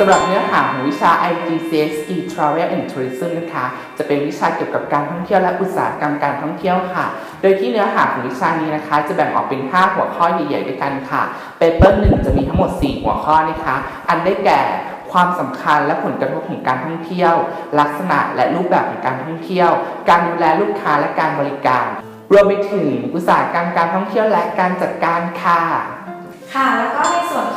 สำหรับเนื้อหาของวิชา IGCSE Travel and Tourism นะคะ จะเป็นวิชาเกี่ยวกับการท่องเที่ยวและอุตสาหกรรมการท่องเที่ยวค่ะ โดยที่เนื้อหาของวิชานี้นะคะ จะแบ่งออกเป็น 5 หัวข้อใหญ่ๆด้วยกันค่ะเปเปอร์หนึ่งจะมีทั้งหมด 4 หัวข้อนะคะ อันได้แก่ความสำคัญและผลกระทบของการท่องเที่ยว ลักษณะและรูปแบบของการท่องเที่ยว การดูแลลูกค้าและการบริการ รวมไปถึงอุตสาหกรรมการท่องเที่ยวและการจัดการค่ะ ค่ะ แล้วก็ในส่วน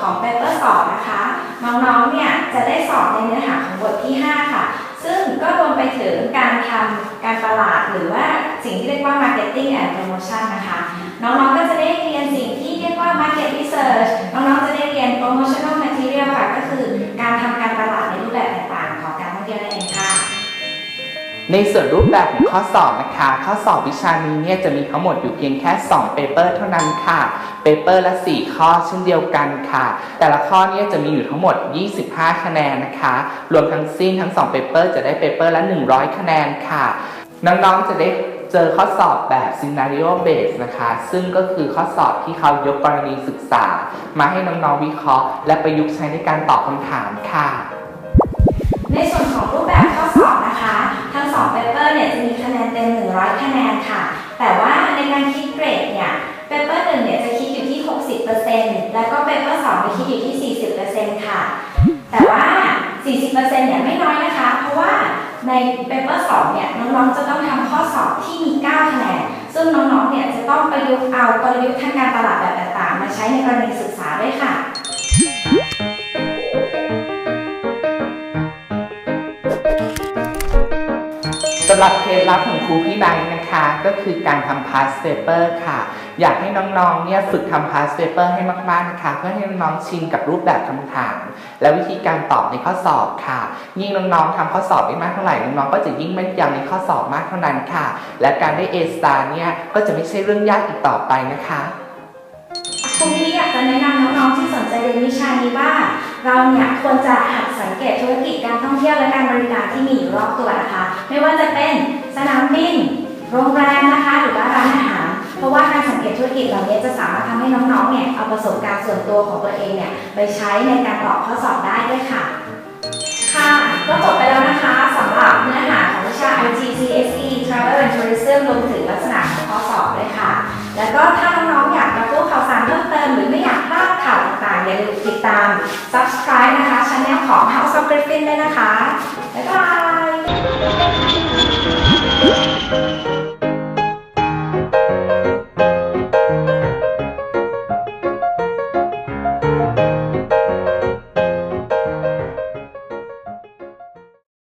น้องๆ เนี่ยจะได้สอบในเนื้อหาของบทที่ 5 ค่ะ ซึ่งก็รวมไปถึงการทำการตลาดหรือว่าสิ่งที่เรียกว่า marketing and promotion นะคะ น้องๆ ก็จะได้เรียนสิ่งที่เรียกว่า market research ในส่วนรูปแบบของข้อสอบนะคะ ข้อสอบวิชานี้เนี่ยจะมีทั้งหมดอยู่เพียงแค่2เปเปอร์เท่านั้นค่ะเปเปอร์ละ 4 ข้อเช่นเดียวกันค่ะ แต่ละข้อเนี่ยจะมีอยู่ทั้งหมด 25 คะแนนนะคะ รวมทั้งสิ้นทั้ง2เปเปอร์จะได้เปเปอร์ละ 100 คะแนนค่ะ น้องๆจะได้เจอข้อสอบแบบ scenario based นะคะ ซึ่งก็คือข้อสอบที่เขายกกรณีศึกษา มาให้น้องๆวิเคราะห์ และประยุกต์ใช้ในการตอบคำถามค่ะ ในส่วนของรูปแบบข้อสอบนะคะ ทั้ง2เปเปอร์เนี่ยจะมีคะแนนเต็ม 100 คะแนนค่ะ แต่ว่าในการคิดเกรดเนี่ยเปเปอร์1เนี่ยจะคิดอยู่ที่ 60%แล้วก็เปเปอร์2จะคิดอยู่ที่ 40%ค่ะ แต่ว่า 40%เนี่ยไม่น้อยนะคะ เพราะว่าในเปเปอร์2เนี่ยน้องๆจะต้องทำข้อสอบที่มี 9 คะแนน ซึ่งน้องๆเนี่ยจะต้องประยุกต์เอากลยุทธ์ทางการตลาดแบบต่างๆ มาใช้ในกรณีศึกษาด้วยค่ะ สำหรับเคล็ดลับของครูพี่ไนท์นะคะ ก็คือการทำ past paper ค่ะ อยากให้น้องๆเนี่ยฝึกทำ past paper ให้มากๆนะคะ เพื่อให้น้องๆชินกับรูปแบบคำถาม และวิธีการตอบในข้อสอบค่ะ ยิ่งน้องๆทำข้อสอบได้มากเท่าไหร่น้องๆก็จะยิ่งแม่นยำในข้อสอบมากเท่านั้นค่ะ และการได้ A star เนี่ยก็จะไม่ใช่เรื่องยากอีกต่อไปนะคะคุณพี่อยากจะแนะนำน้องๆที่สนใจเรียนวิชานี้ว่า เราเนี่ยควรจะหัดสังเกตธุรกิจการท่องเที่ยวและการบริการที่มีอยู่รอบตัวนะคะ ไม่ว่าจะเป็นสนามบิน โรงแรมนะคะ หรือว่าร้านอาหาร เพราะว่าการสังเกตธุรกิจเหล่านี้จะสามารถทำให้น้องๆ เนี่ยเอาประสบการณ์ส่วนตัวของตัวเองเนี่ยไปใช้ในการตอบข้อสอบได้ด้วยค่ะ ค่ะ ก็จบไปแล้วนะคะสำหรับเนื้อหาของวิชา IGCSE Travel and Tourism รวมถึงาม subscribe นะคะช anel ของ House of Griffin ด้วยนะคะ บ๊ายบาย